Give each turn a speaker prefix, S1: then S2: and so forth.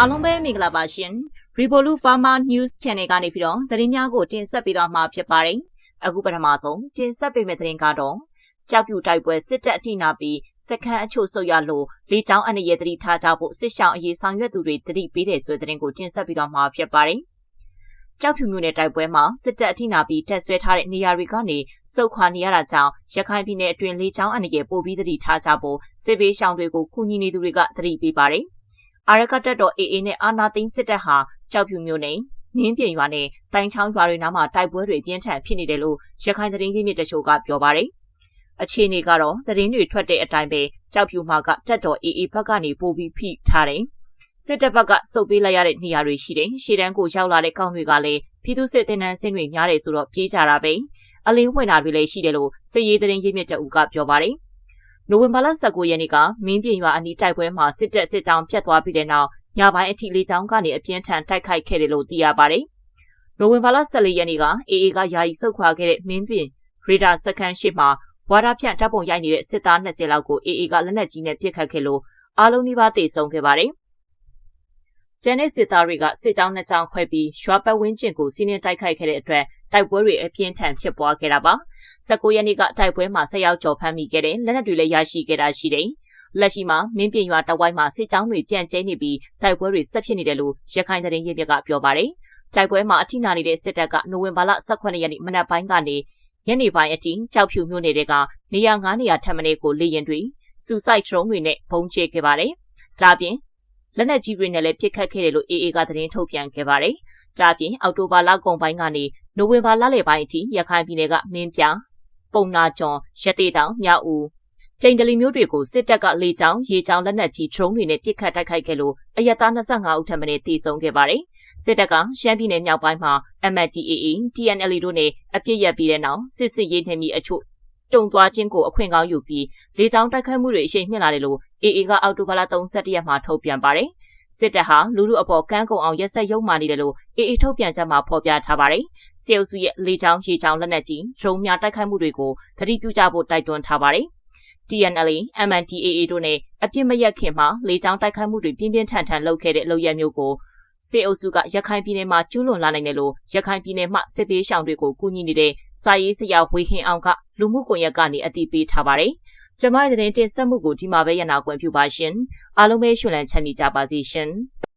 S1: အားလုံးပဲမင်္ဂလာပါရှင် Revolut Pharma News Channel ကနေပြီးတော့သတင်းများကိုတင်ဆက်ပေးသွားမှာဖြစ်ပါတယ်အခုပထမဆုံးတင်ဆက်ပေးမယ့်သတင်းကတော့ကြောက်ပြူတိုက်ပွဲစစ်တပ်အထိနာပြီးစခန်းအချို့ဆုတ်ရလို့လေကြောင်းအနေရသတိထားကြဖို့စစ်ဆောင်အရေးဆောင်ရွက်သူတွေတတိပေးတယ်ဆိုတဲ့သတင်းကိုတင်ဆက်ပေးသွားမှာဖြစ်ပါတယ်ကြောက်ဖြူမျိုးနဲ့တိုက်ပွဲမှာစစ်တပ်အထိနာပြီးတက်ဆွဲထားတဲ့နေရာတွေကနေစုခွာနေရတာကြောင့်ရခိုင်ပြည်နယ်အတွင်းလေကြောင်းအနေရပို့ပြီးသတိထားကြဖို့စစ်ဘေးရှောင်တွေကိုကူညီနေသူတွေကသတိပေးပါတယ် အာရကတက်တော် AA နဲ့အာနာသိန်းစစ်တပ်ဟာကြောက်ဖြူမျိုးနဲ့နင်းပြင်ရွာနဲ့တိုင်ချောင်းရွာတွေနားမှာတိုက်ပွဲတွေပြင်းထန်ဖြစ်နေတယ်လို့ရခိုင်သတင်းရင်းမြစ်တချို့ကပြောပါတယ်။အခြေအနေကတော့သတင်းတွေထွက်တဲ့အတိုင်းပဲကြောက်ဖြူမှာကတက်တော် AA ဘက်ကနေပို့ပြီးဖိထားတယ်။စစ်တပ်ဘက်ကစုပ်ပေးလိုက်ရတဲ့နေရာတွေရှိတယ်။ရှေ့တန်းကိုရောက်လာတဲ့ကောင်းတွေကလည်းပြည်သူစစ်တင်နန်းစင်းတွေများတယ်ဆိုတော့ပြေးကြတာပဲ။အလင်းဝင်တာတွေလည်းရှိတယ်လို့စစ်ရေးသတင်းရင်းမြစ်တအူကပြောပါတယ်။ နိုဝင်ဘာလ19ရက်နေ့ကမင်းပြင်ရွာအနီးတိုက်ပွဲမှာစစ်တပ်စစ်ကြောင်းပြတ်သွားပြီးတဲ့နောက်ညပိုင်းအထိလေကြောင်းကနေအပြင်းထန်တိုက်ခိုက်ခဲ့တယ်လို့သိရပါတယ်။နိုဝင်ဘာလ14ရက်နေ့က AA ကယာယီဆုတ်ခွာခဲ့တဲ့မင်းပြင်ရေဒါစခန်းရှိမှာဝါဒဖြန့်တပ်ပုံရိုက်နေတဲ့စစ်သား20လောက်ကို AA ကလက်နက်ကြီးနဲ့ပစ်ခတ်ခဲ့လို့အားလုံးနှိပါတေဆုံးခဲ့ပါတယ်။ကျန်တဲ့စစ်သားတွေကစစ်ကြောင်းနှစ်ကြောင်းခွဲပြီးရွာပတ်ဝန်းကျင်ကိုစီးနှင်းတိုက်ခိုက်ခဲ့တဲ့အတွက် တိုက်ပွဲတွေအပြင်းထန်ဖြစ်ပွားခဲ့တာပါ19ရက်နေ့ကတိုက်ပွဲမှာဆက်ရောက်ကြော်ဖမ်းမိခဲ့တဲ့လက်နက်တွေလည်းရရှိခဲ့တာရှိတယ်လက်ရှိမှာမင်းပြင်ရွာတဝိုင်းမှာစစ်ကြောင်းတွေပြန့်ကျဲနေပြီးတိုက်ပွဲတွေဆက်ဖြစ်နေတယ်လို့ရခိုင်သတင်းရေးပြကပြောပါတယ်တိုက်ပွဲမှာအထိနာနေတဲ့စစ်တပ်ကနိုဝင်ဘာလ18ရက်နေ့မနက်ပိုင်းကနေညနေပိုင်းအထိကြောက်ဖြူမြို့နယ်တွေကနေရာ9နေရာထပ်မံကိုလေရင်တွေစူဆိုက်ဒရုန်းတွေနဲ့ပုံကျဲခဲ့ပါတယ်ဒါပြင် လက်နက်ကြီးတွေနဲ့လည်းပစ်ခတ်ခဲ့တယ်လို့ AA ကသတင်းထုတ်ပြန်ခဲ့ပါတယ်။ဒါပြင်အောက်တိုဘာလကုန်ပိုင်းကနေနိုဝင်ဘာလလယ်ပိုင်းအထိရခိုင်ပြည်နယ်ကမင်းပြပုံနာကျော်ရတေတောင်မြောက်ဦးကျိန်တလီမျိုးတွေကိုစစ်တပ်ကလေကြောင်းရေကြောင်းလက်နက်ကြီး drone တွေနဲ့ပစ်ခတ်တိုက်ခိုက်ခဲ့လို့အရသား25ဦးထပ်မံတေဆုံးခဲ့ပါတယ်။စစ်တပ်ကရှမ်းပြည်နယ်မြောက်ပိုင်းမှာ MNDAA, TNL တို့နဲ့အပြစ်ရက်ပြီးတဲ့နောက်စစ်စစ်ရေးနှင့်မိအချို့ တုံသွားခြင်းကိုအခွင့်ကောင်းယူပြီးလေကြောင်းတိုက်ခိုက်မှုတွေအရှိန်မြင့်လာတယ်လို့ AA ကအောက်တိုဘာလ31ရက်မှာထုတ်ပြန်ပါတယ်။စစ်တပ်ဟာလူလူအပေါ်ကန်းကုံအောင်ရက်ဆက်ရုံမှနေတယ်လို့ AA ထုတ်ပြန်ချက်မှာဖော်ပြထားပါတယ်။စေအုပ်စုရဲ့လေကြောင်းရေကြောင်းလက်နက်ကြီးဒရုန်းများတိုက်ခိုက်မှုတွေကိုသတိပြုကြဖို့တိုက်တွန်းထားပါတယ်။ TNL, MNDAA တို့နဲ့အပြစ်မရက်ခင်မှာလေကြောင်းတိုက်ခိုက်မှုတွေပြင်းပြင်းထန်ထန်လုပ်ခဲ့တဲ့လုပ်ရမျိုးကိုစေအုပ်စုကရခိုင်ပြည်နယ်မှာကျူးလွန်လာနိုင်တယ်လို့ရခိုင်ပြည်နယ်မှစစ်ပေးရှောင်တွေကိုကူညီနေတဲ့စာရေးဆရာဝေဟင်အောင်က လူမှုကွန်ရက်ကနေအသိပေးထားပါတယ်။ကျမရဲ့တင်ဆက်မှုကိုဒီမှာပဲရနာခွင့်ပြုပါရှင်။အားလုံးပဲရှင်လန်းချမ်းမြေကြပါစေရှင်။